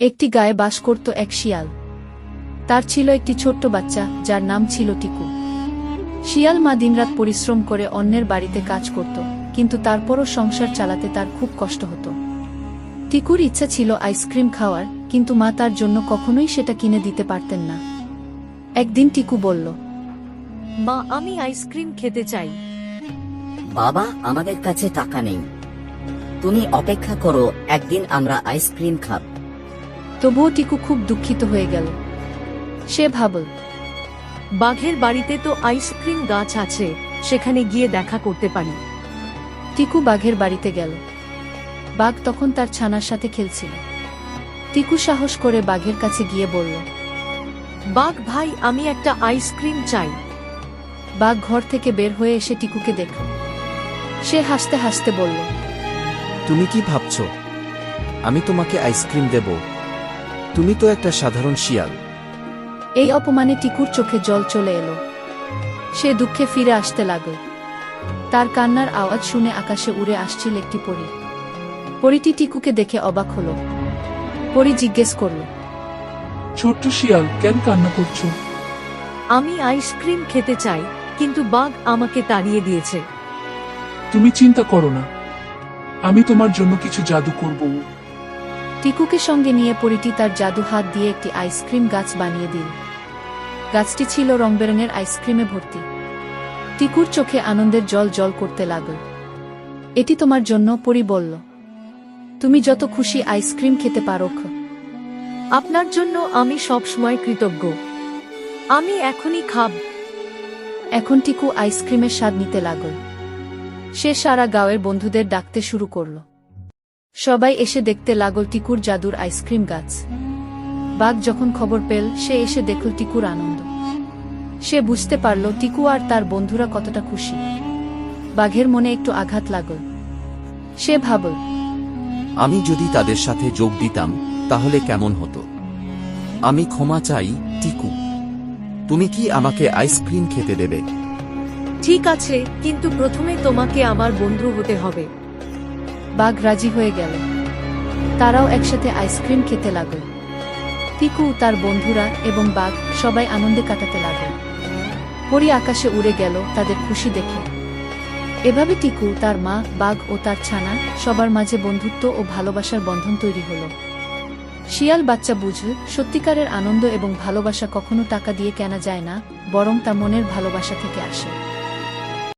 একটি গায়ে বাস করত এক শিয়াল। তার ছিল একটি ছোট্ট বাচ্চা, যার নাম ছিল টিকু। শিয়াল মা দিনরাত পরিশ্রম করে অন্যের বাড়িতে কাজ করত, কিন্তু তারপরও সংসার চালাতে তার খুব কষ্ট হতো। টিকুর ইচ্ছা ছিল আইসক্রিম খাওয়ার, কিন্তু মা তার জন্য কখনোই সেটা কিনে দিতে পারতেন না। একদিন টিকু বলল, মা, আমি আইসক্রিম খেতে চাই। বাবা, আমাদের কাছে টাকা নেই। তুমি অপেক্ষা করো, একদিন আমরা আইসক্রিম খাব। তবুও টিকু খুব দুঃখিত হয়ে গেল। সে ভাবল, বাঘের বাড়িতে তো আইসক্রিম গাছ আছে, সেখানে গিয়ে দেখা করতে পারি। টিকু বাঘের বাড়িতে গেল। বাঘ তখন তার ছানার সাথে খেলছিল। টিকু সাহস করে বাঘের কাছে গিয়ে বলল, বাঘ ভাই, আমি একটা আইসক্রিম চাই। বাঘ ঘর থেকে বের হয়ে এসে টিকুকে দেখল সে হাসতে হাসতে বলল, তুমি কি ভাবছ? আমি তোমাকে আইসক্রিম দেব। তুমি তো একটা সাধারণ শিয়াল। এই অপমানে টিকুর চোখে জল চলে এলো। সে দুঃখে ফিরে আসতে লাগল। তার কান্নার আওয়াজ শুনে আকাশে উড়ে আসছিল একটি পরী। পরীটি টিকুকে দেখে অবাক হল। পরী জিজ্ঞেস করল ছোট্ট শিয়াল কেন কান্না করছ? আমি আইসক্রিম খেতে চাই কিন্তু বাঘ আমাকে তাড়িয়ে দিয়েছে। তুমি চিন্তা করো না। আমি তোমার জন্য কিছু জাদু করব। টিকুকে সঙ্গে নিয়ে পরিটি তার জাদু হাত দিয়ে একটি আইসক্রিম গাছ বানিয়ে দিল। গাছটি ছিল রংবেরঙের আইসক্রিমে ভর্তি। টিকুর চোখে আনন্দের জল জল করতে লাগল। এটি তোমার জন্য, পরি বলল। তুমি যত খুশি আইসক্রিম খেতে পারো আপনার জন্য আমি সব সময় কৃতজ্ঞ। আমি এখনই খাব এখন টিকু আইসক্রিমের স্বাদ নিতে লাগল। সে সারা গাঁয়ের বন্ধুদের ডাকতে শুরু করল। সবাই এসে দেখতে লাগল টিকুর জাদুর আইসক্রিম গাছ। বাঘ যখন খবর পেল সে এসে দেখল টিকুর আনন্দ। সে বুঝতে পারল টিকু আর তার বন্ধুরা কতটা খুশি। বাঘের মনে একটু আঘাত লাগল। সে ভাবল আমি যদি তাদের সাথে যোগ দিতাম তাহলে কেমন হতো? আমি ক্ষমা চাই টিকু। তুমি কি আমাকে আইসক্রিম খেতে দেবে? ঠিক আছে কিন্তু প্রথমে তোমাকে আমার বন্ধু হতে হবে। বাঘ রাজি হয়ে গেল। তারাও একসাথে আইসক্রিম খেতে লাগল। টিকু তার বন্ধুরা এবং বাঘ সবাই আনন্দে কাটাতে লাগল। পরি আকাশে উড়ে গেল তাদের খুশি দেখে। এভাবে টিকু, তার মা, বাঘ ও তার ছানা সবার মাঝে বন্ধুত্ব ও ভালোবাসার বন্ধন তৈরি হল। শিয়াল বাচ্চা বুঝল, সত্যিকারের আনন্দ এবং ভালোবাসা কখনো টাকা দিয়ে কেনা যায় না, বরং তা মনের ভালোবাসা থেকে আসে।